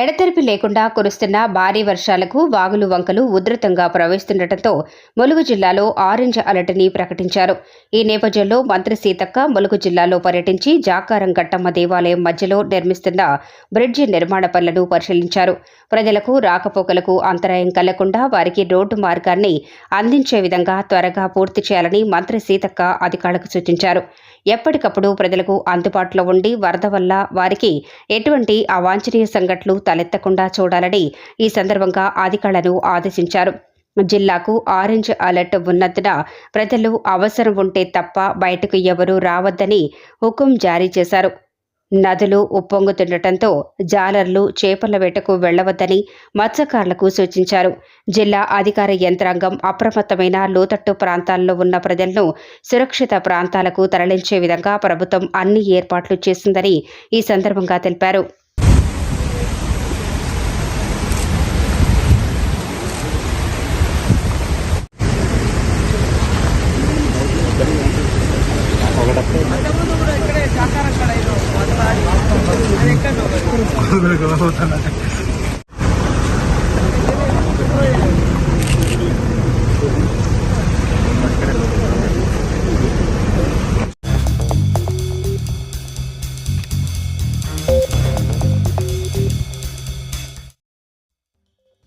ఎడతెరిపి లేకుండా కురుస్తున్న భారీ వర్షాలకు వాగులు వంకలు ఉధృతంగా ప్రవహిస్తుండటంతో ములుగు జిల్లాలో ఆరెంజ్ అలర్ట్ని ప్రకటించారు. ఈ నేపథ్యంలో మంత్రి సీతక్క ములుగు జిల్లాలో పర్యటించి జాకారం గట్టమ్మ దేవాలయం మధ్యలో నిర్మిస్తున్న బ్రిడ్జి నిర్మాణ పనులను పరిశీలించారు. ప్రజలకు రాకపోకలకు అంతరాయం కలగకుండా వారికి రోడ్డు మార్గాన్ని అందించే విధంగా త్వరగా పూర్తి చేయాలని మంత్రి సీతక్క అధికారులకు సూచించారు. ఎప్పటికప్పుడు ప్రజలకు అందుబాటులో ఉండి వరద వల్ల వారికి ఎటువంటి అవాంఛనీయ సంఘటనలు తలెత్తకుండా చూడాలని ఈ సందర్భంగా అధికారులను ఆదేశించారు. జిల్లాకు ఆరెంజ్ అలర్ట్ ఉన్నందున ప్రజలు అవసరం ఉంటే తప్ప బయటకు ఎవరూ రావద్దని హుకుం జారీ చేశారు. నదులు ఉప్పొంగుతుండటంతో జాలర్లు చేపల వేటకు వెళ్ళవద్దని మత్స్యకారులకు సూచించారు. జిల్లా అధికార యంత్రాంగం అప్రమత్తమైన లోతట్టు ప్రాంతాల్లో ఉన్న ప్రజలను సురక్షిత ప్రాంతాలకు తరలించే విధంగా ప్రభుత్వం అన్ని ఏర్పాట్లు చేసిందని ఈ సందర్భంగా తెలిపారు. ぐらいから、そうじゃない。